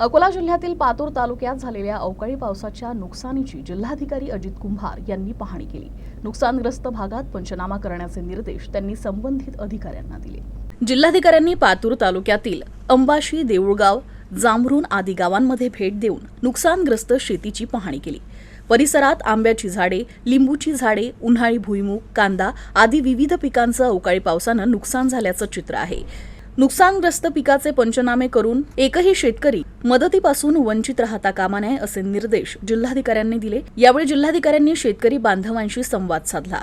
अकोला जिल्ह्यातील पातूर तालुक्यात झालेल्या अवकाळी पावसाच्या नुकसानीची जिल्हाधिकारी अजित कुंभार यांनी पाहणी केली. नुकसानग्रस्त भागात पंचनामा करण्याचे निर्देश त्यांनी संबंधित अधिकाऱ्यांना दिले. जिल्हाधिकाऱ्यांनी पातूर तालुक्यातील अंबाशी देऊळगाव जांभरून आदी गावांमध्ये भेट देऊन नुकसानग्रस्त शेतीची पाहणी केली. परिसरात आंब्याची झाडे लिंबूची झाडे उन्हाळी भुईमूग कांदा आदी विविध पिकांचं अवकाळी पावसानं नुकसान झाल्याचं चित्र आहे. नुकसानग्रस्त पिकाचे पंचनामे करून एकही शेतकरी मदतीपासून वंचित राहता कामा नये असे निर्देश जिल्हाधिकाऱ्यांनी दिले. यावेळी जिल्हाधिकाऱ्यांनी शेतकरी बांधवांशी संवाद साधला.